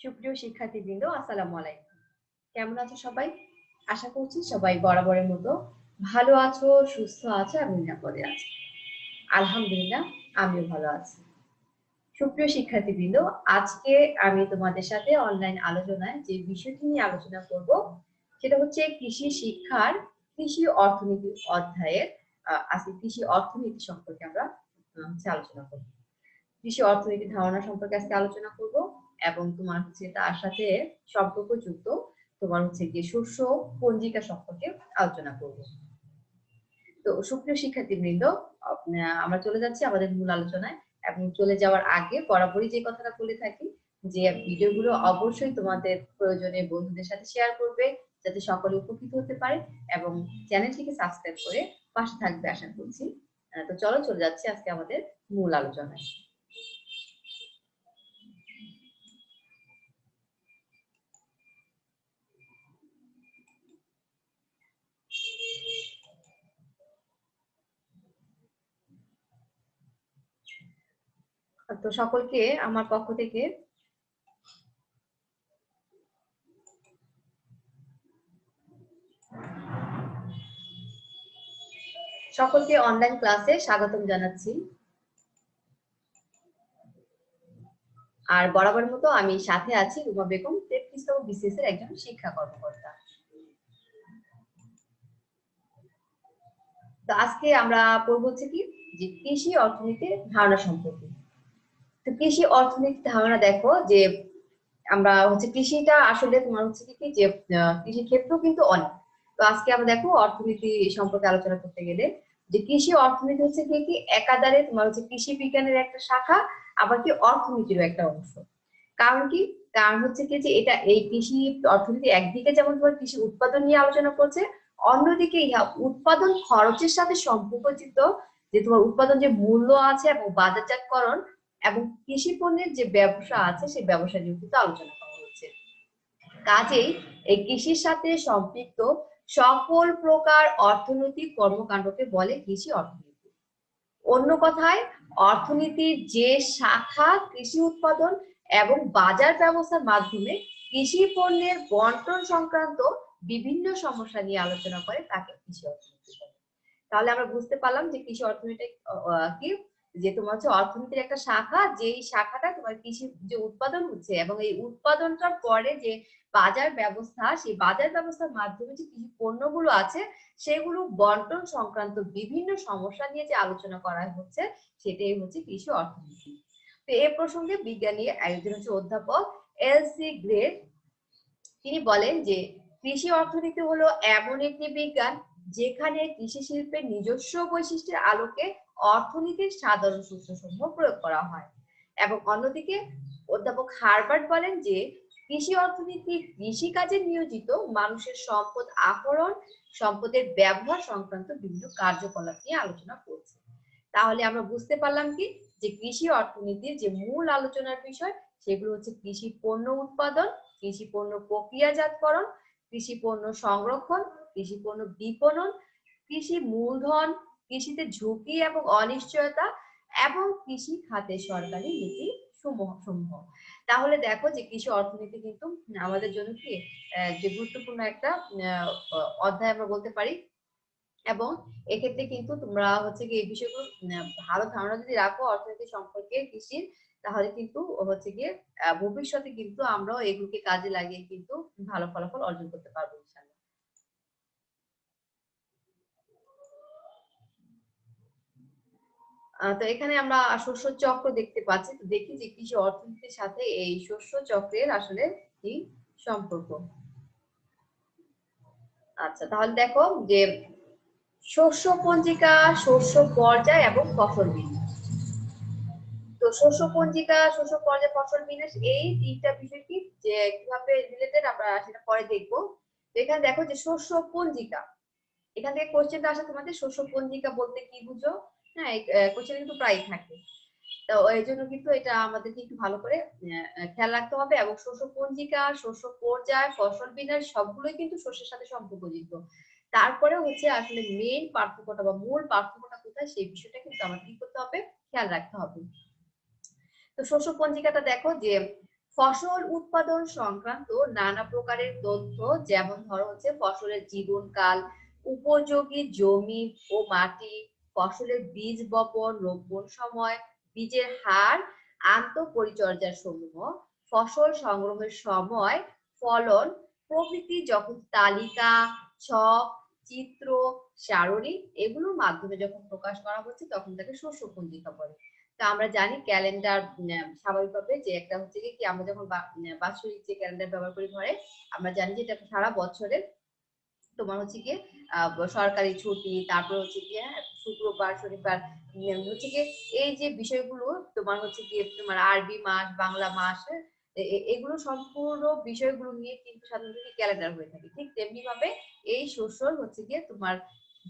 সুপ্রিয় শিক্ষার্থীবৃন্দ, আসসালামু আলাইকুম। কেমন আছো সবাই? আশা করছি সবাই বরাবরের মতো ভালো আছো, সুস্থ আছো এবং নিরাপদে আছো। আলহামদুলিল্লাহ, আমিও ভালো আছি। সুপ্রিয় শিক্ষার্থীবৃন্দ, আজকে আমি তোমাদের সাথে অনলাইন আলোচনায় যে বিষয়টি নিয়ে আলোচনা করব, সেটা হচ্ছে কৃষি শিক্ষার কৃষি অর্থনীতি অধ্যায়ের আজকে কৃষি অর্থনীতি সম্পর্কে আমরা হচ্ছে আলোচনা করব। কৃষি অর্থনীতি ধারণা সম্পর্কে আজকে আলোচনা করব। এবং তোমার হচ্ছে তার সাথে সম্পর্কযুক্ত তোমার হচ্ছে গিয়ে শস্য পঞ্জিকা সম্পর্কে আলোচনা করব। তো সুপ্রিয় শিক্ষার্থীবৃন্দ আমরা চলে যাচ্ছি আমাদের মূল আলোচনায় এবং চলে যাওয়ার আগে বরাবরই যে কথাটা বলে থাকি যে ভিডিওগুলো অবশ্যই তোমাদের প্রয়োজনে বন্ধুদের সাথে শেয়ার করবে যাতে সকলে উপকৃত হতে পারে এবং চ্যানেলটিকে সাবস্ক্রাইব করে পাশে থাকবে আশা করছি। তো চলো চলে যাচ্ছি আজকে আমাদের মূল আলোচনায়। তো সকলকে আমার পক্ষ থেকে সকলকে অনলাইন ক্লাসে স্বাগতম জানাচ্ছি। আর বরাবর মতো আমি সাথে আছি রুমা বেগম বিসিএস এর একজন শিক্ষা কর্মকর্তা। তো আজকে আমরা পড়ব হচ্ছে কি? যে কৃষি অর্থনীতির ধারণা সম্পর্কে। কৃষি অর্থনীতির ধারণা দেখো যে আমরা হচ্ছে কৃষিটা আসলে তোমার হচ্ছে কি যে কৃষি ক্ষেত্র কিন্তু অনেক। তো আজকে আমরা দেখো অর্থনীতি সম্পর্কে আলোচনা করতে গেলে যে কৃষি অর্থনীতি হচ্ছে কি কি একাধারে তোমার হচ্ছে কৃষি বিজ্ঞানের একটা শাখা, আবার কি অর্থনীতিরও একটা অংশ। কারণ কি, কারণ হচ্ছে কি যে এটা এই কৃষি অর্থনীতি একদিকে যেমন তোমার কৃষি উৎপাদন নিয়ে আলোচনা করছে, অন্যদিকে ইহা উৎপাদন খরচের সাথে সম্পর্কযুক্ত যে তোমার উৎপাদন যে মূল্য আছে এবং বাজারজাতকরণ এবং কৃষি পণ্যের যে ব্যবসা আছে, সেই ব্যবসা নিয়ে আলোচনা করা হচ্ছে। কাজেই এই কৃষির সাথে সম্পৃক্ত সকল প্রকার অর্থনৈতিক কর্মকাণ্ডকে বলে কৃষি অর্থনীতি। অন্য কথায়, অর্থনীতির যে শাখা কৃষি উৎপাদন এবং বাজার ব্যবস্থার মাধ্যমে কৃষি পণ্যের বন্টন সংক্রান্ত বিভিন্ন সমস্যা নিয়ে আলোচনা করে তাকে কৃষি অর্থনীতি তাহলে আমরা বুঝতে পারলাম যে কৃষি অর্থনীতি কি যে তোমার হচ্ছে অর্থনীতির একটা শাখা, যেই শাখাটা তোমার কৃষি যে উৎপাদন হচ্ছে এবং এই উৎপাদনটার পরে যে বাজার ব্যবস্থা, সেই বাজার ব্যবস্থার মাধ্যমে যে কৃষি পণ্যগুলো আছে, সেগুলো বন্টন সংক্রান্ত বিভিন্ন সমস্যা নিয়ে যে আলোচনা করা হচ্ছে, সেটাই হচ্ছে কৃষি অর্থনীতি। তো এই প্রসঙ্গে বিজ্ঞানী একজন হচ্ছে অধ্যাপক এল সি গ্রেড, তিনি বলেন যে কৃষি অর্থনীতি হলো এমন একটি বিজ্ঞান যেখানে কৃষি শিল্পের নিজস্ব বৈশিষ্ট্যের আলোকে অর্থনীতির সাধারণ সূত্রসমূহ প্রয়োগ করা হয়। এবং অন্যদিকে অধ্যাপক হারবার্ট বলেন যে, কৃষি অর্থনীতি কৃষি কাজে নিয়োজিত মানুষের সম্পদ আহরণ, সম্পদের ব্যবহার সংক্রান্ত বিভিন্ন কার্যকলাপ নিয়ে আলোচনা করছে। তাহলে আমরা বুঝতে পারলাম কি? যে কৃষি অর্থনীতির যে মূল আলোচনার বিষয়, সেগুলো হচ্ছে কৃষি পণ্য উৎপাদন, কৃষি পণ্য প্রক্রিয়াজাতকরণ, কৃষি পণ্য সংরক্ষণ, কৃষি পণ্য বিপণন, কৃষি মূলধন কৃষিতে ঝুঁকি এবং অনিশ্চয়তা এবং কৃষি খাতে সরকারি নীতি সমূহ সমূহ। তাহলে দেখো যে কৃষি অর্থনীতি কিন্তু আমাদের জন্য কি যে গুরুত্বপূর্ণ একটা অধ্যায় আমরা বলতে পারি। এবং এক্ষেত্রে কিন্তু তোমরা হচ্ছে কি এই বিষয়গুলো ভালো ধারণা যদি রাখো অর্থনীতি সম্পর্কে কৃষির, তাহলে কিন্তু হচ্ছে গিয়ে ভবিষ্যতে কিন্তু আমরাও এগুলোকে কাজে লাগিয়ে কিন্তু ভালো ফলাফল অর্জন করতে পারব ইনশাল্লাহ আহ, তো এখানে আমরা শস্য চক্র দেখতে পাচ্ছি। তো দেখি যে কৃষি অর্থনীতির সাথে এই শস্য চক্রের আসলে কি সম্পর্ক। আচ্ছা তাহলে দেখো যে শস্য পঞ্জিকা, শস্য পর্যায় এবং ফসল তো শস্য পঞ্জিকা, শস্য পর্যায়, ফসল বিন্যাস এই তিনটা বিষয় কি? যে কীভাবে রিলেটেড আমরা সেটা পরে দেখব। এখানে দেখো যে শস্য পঞ্জিকা। এখান থেকে কোশ্চেনটা আসে তোমাদের, শস্য পঞ্জিকা বলতে কি বুঝো? হ্যাঁ কোশ্চেন কিন্তু প্রায় থাকে। তো এই জন্য কিন্তু এটা আমাদেরকে একটু ভালো করে খেয়াল রাখতে হবে এবং শস্য পঞ্জিকা শস্য পর্যায়, ফসল বিন্যাস সবগুলোই কিন্তু শস্যের সাথে সম্পর্কযুক্ত। তারপরে হচ্ছে আসলে মেইন পার্থক্যটা বা মূল পার্থক্যটা কোথায় সেই বিষয়টা কিন্তু আমাদের কি করতে হবে, খেয়াল রাখতে হবে। তো শস্য পঞ্জিকাটা দেখো যে ফসল উৎপাদন সংক্রান্ত নানা প্রকারের তথ্য, যেমন ধরো হচ্ছে ফসলের জীবনকাল, উপযোগী জমি ও মাটি ফসলের বীজ বপন, রোপণ সময়, বীজের হার, আন্তঃপরিচর্যার সমূহ, ফসল সংগ্রহের সময়, ফলন, প্রভৃতি যখন তালিকা, ছক, চিত্র, সারণী এগুলোর মাধ্যমে যখন প্রকাশ করা হচ্ছে তখন তাকে শস্য পঞ্জিকা বলে। তো আমরা জানি ক্যালেন্ডার স্বাভাবিকভাবে যে একটা হচ্ছে কি আমরা যখন বাৎসরিক যে ক্যালেন্ডার ব্যবহার করি ঘরে, আমরা জানি যে এটা সারা বছরের তোমার হচ্ছে গিয়ে সরকারি ছুটি তারপর হচ্ছে গিয়ে হ্যাঁ, শুক্রবার শনিবার হচ্ছে গিয়ে এই যে বিষয়গুলো তোমার হচ্ছে গিয়ে তোমার আরবি মাস বাংলা মাস হ্যাঁ, এগুলো সম্পূর্ণ বিষয়গুলো নিয়ে কিন্তু সাধারণত ক্যালেন্ডার হয়ে থাকে। ঠিক তেমনি ভাবে এই শস্যর হচ্ছে গিয়ে তোমার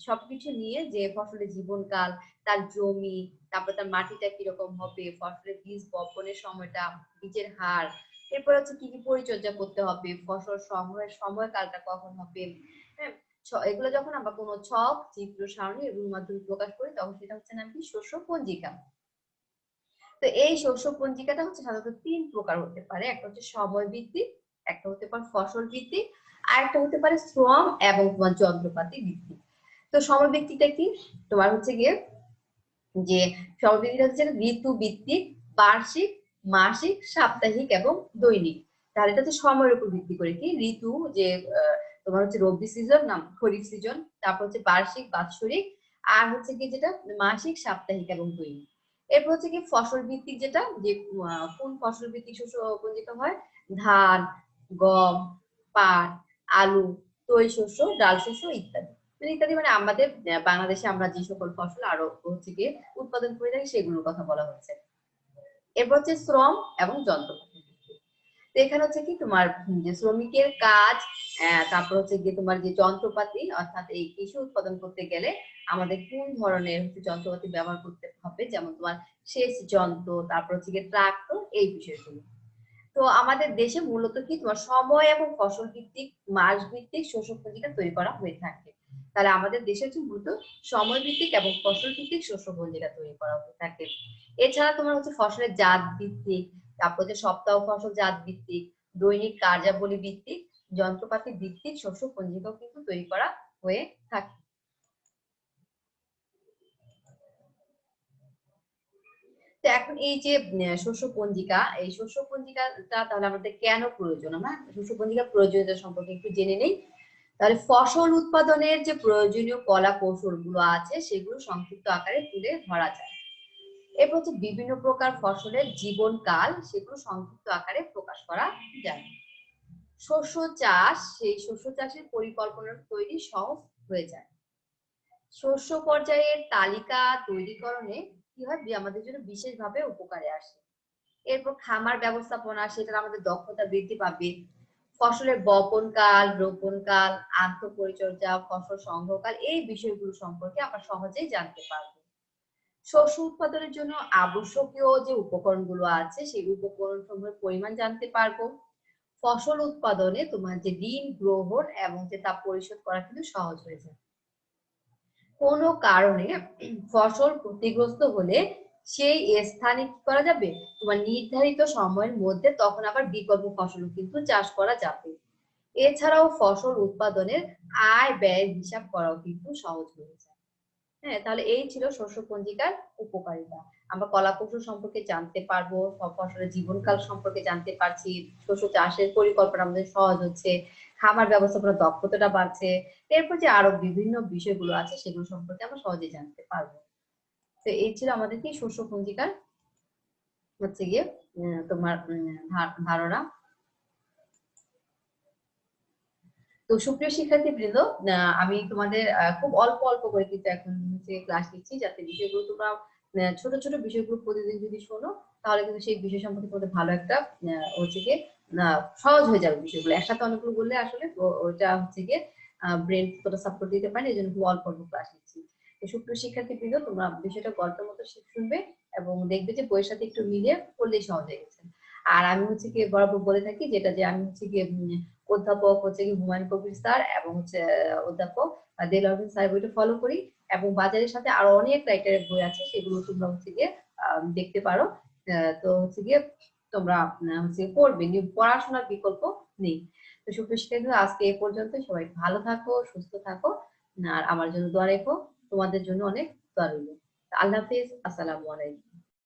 সবকিছু নিয়ে যে ফসলের জীবনকাল তার জমি তারপর তার মাটিটা কীরকম হবে ফসলের বীজ বপনের সময়টা বীজের হার এরপর হচ্ছে কি কি পরিচর্যা করতে হবে ফসল সংগ্রহের সময়কালটা কখন হবে হ্যাঁ এগুলো যখন আমরা কোনো ছক চিত্র সারণী এগুলোর মাধ্যমে প্রকাশ করি তখন সেটা হচ্ছে নাম কি? শস্য পঞ্জিকা তো এই শস্য পঞ্জিকাটা হচ্ছে সাধারণত তিন প্রকার হতে পারে। একটা হচ্ছে সময় ভিত্তিক একটা হতে পারে ফসল ভিত্তিক আর একটা হতে পারে শ্রম এবং তোমার যন্ত্রপাতি ভিত্তিক তো সময় ভিত্তিকটা কি? তোমার হচ্ছে গিয়ে যে সময় ভিত্তিকটা হচ্ছে ঋতু ভিত্তিক বার্ষিক মাসিক সাপ্তাহিক এবং দৈনিক। তাহলে এটা হচ্ছে সময়ের উপর ভিত্তি করে কি? ঋতু যে আহ, তোমার হচ্ছে রবি সিজন না, খরিফ সিজন তারপর হচ্ছে বার্ষিক, বাৎসরিক, আর হচ্ছে কি যেটা মাসিক, সাপ্তাহিক এবং দৈনিক। এরপর হচ্ছে কি ফসল ভিত্তিক যেটা, যে কোন ফসল ভিত্তিক শস্য পঞ্জিকা হয়, ধান, গম, পাট, আলু তৈ শস্য, ডাল শস্য ইত্যাদি। মানে ইত্যাদি মানে আমাদের বাংলাদেশে আমরা যে সকল ফসল আরও হচ্ছে গিয়ে উৎপাদন করে থাকি, সেগুলোর কথা বলা হচ্ছে। এরপর হচ্ছে শ্রম এবং যন্ত্রপাতি। তো এখানে হচ্ছে কি তোমার যে শ্রমিকের কাজ তারপর হচ্ছে গিয়ে তোমার যে যন্ত্রপাতি, অর্থাৎ এই কৃষি উৎপাদন করতে গেলে আমাদের কোন ধরনের হচ্ছে যন্ত্রপাতি ব্যবহার করতে হবে? যেমন তোমার সেচ যন্ত্র, তারপর হচ্ছে গিয়ে ট্রাক্টর, এই বিষয়গুলো। তো আমাদের দেশে মূলত কি তোমার সময় এবং ফসল ভিত্তিক, মাস ভিত্তিক শস্য পঞ্জিকা তৈরি করা হয়ে থাকে। তাহলে আমাদের দেশে হচ্ছে মূলত সময় ভিত্তিক এবং ফসল ভিত্তিক শস্য পঞ্জিকা তৈরি করা হয়ে থাকে। এছাড়া তোমার হচ্ছে ফসলের জাত ভিত্তিক তারপর হচ্ছে সপ্তাহ ফসল জাত ভিত্তিক দৈনিক কার্যাবলী ভিত্তিক যন্ত্রপাতি ভিত্তিক শস্য পঞ্জিকাও কিন্তু তৈরি করা হয়ে থাকে। তো এখন এই যে শস্য পঞ্জিকা, এই শস্য পঞ্জিকাটা তাহলে আমাদের কেন প্রয়োজন? আমরা শস্য পঞ্জিকার প্রয়োজনীয়তা সম্পর্কে একটু জেনে নেই। তাহলে ফসল উৎপাদনের যে প্রয়োজনীয় কলা কৌশলগুলো আছে, সেগুলো সংক্ষিপ্ত আকারে তুলে ধরা যায়। এরপর হচ্ছে বিভিন্ন প্রকার ফসলের জীবনকাল সেগুলো সংক্ষিপ্ত আকারে প্রকাশ করা যায়। শস্য চাষ, সেই শস্য চাষের পরিকল্পনা তৈরি সহজ হয়ে যায়। শস্য পর্যায়ের তালিকা তৈরিকরণে কি হয়? আমাদের জন্য বিশেষভাবে উপকারে আসে। এরপর খামার ব্যবস্থাপনা, সেটার আমাদের দক্ষতা বৃদ্ধি পাবে। ফসলের বপনকাল রোপণকাল আন্তঃপরিচর্যা ফসল সংগ্রহকাল এই বিষয়গুলো সম্পর্কে আমরা সহজেই জানতে পারব। শস্য উৎপাদনের জন্য আবশ্যকীয় যে উপকরণগুলো আছে, সেই উপকরণ সমূহের পরিমাণ জানতে পারব। ফসল উৎপাদনে তোমার যে ঋণ গ্রহণ এবং যে তা পরিশোধ করা কিন্তু সহজ হয়ে যায়। কোনো কারণে ফসল ক্ষতিগ্রস্ত হলে সেই স্থানে কি করা যাবে? তোমার নির্ধারিত সময়ের মধ্যে তখন আবার বিকল্প ফসল কিন্তু চাষ করা যাবে। এছাড়াও ফসল উৎপাদনের আয় ব্যয় হিসাব করাও কিন্তু সহজ হয়ে যায়। হ্যাঁ তাহলে এই ছিল শস্য পঞ্জিকার উপকারিতা। আমরা কলা কৌশল সম্পর্কে জানতে পারব ফসলের জীবনকাল সম্পর্কে জানতে পারছি, শস্য চাষের পরিকল্পনা আমাদের সহজ হচ্ছে, খামার ব্যবস্থাপনা দক্ষতাটা বাড়ছে, এরপর যে আরও বিভিন্ন বিষয়গুলো আছে সেগুলো সম্পর্কে আমরা সহজে জানতে পারব। তো এই ছিল আমাদের কি শস্য পঞ্জিকার হচ্ছে গিয়ে তোমার ধারণা। তো সুপ্রিয় শিক্ষার্থী বৃন্দ আমি তোমাদের খুব অল্প অল্প করে কিন্তু এখন হচ্ছে ক্লাস নিচ্ছি যাতে বিষয়গুলো তোমরা ছোট ছোট বিষয়গুলো প্রতিদিন যদি শোনো, তাহলে কিন্তু সেই বিষয় সম্পর্কে তোমাদের ভালো একটা হচ্ছে গিয়ে সহজ হয়ে যাবে বিষয়গুলো। একসাথে অনেকগুলো বললে আসলে ওটা হচ্ছে গিয়ে ব্রেন ততটা সাপোর্ট দিতে পারে এই জন্য খুব অল্প অল্প ক্লাস নিচ্ছি। সুপ্রিয় শিক্ষার্থী বৃন্দ তোমরা বিষয়টা গল্পের মতো শুনবে এবং দেখবে যে বইয়ের সাথে একটু মিলিয়ে পড়লেই সহজ হয়ে গেছে। আর আমি হচ্ছে কি বরাবর বলে থাকি যেটা যে আমি হচ্ছে গিয়ে অধ্যাপক হচ্ছে কি হুমায়ুন কবির স্যার এবং হচ্ছে অধ্যাপক দেলোয়ার হোসেন স্যার বইটা ফলো করি এবং বাজারের সাথে আরও অনেক রাইটারের বই আছে, সেগুলো তোমরা হচ্ছে গিয়ে দেখতে পারো। তো হচ্ছে গিয়ে তোমরা হচ্ছে পড়বে পড়াশোনার বিকল্প নেই। তো সুপ্রিয় আজকে এ পর্যন্ত। সবাই ভালো থাকো, সুস্থ থাকো, আর আমার জন্য দোয়া রেখো। তোমাদের জন্য অনেক দোয়া রইল। আল্লাহ হাফিজ, আসসালামু আলাইকুম।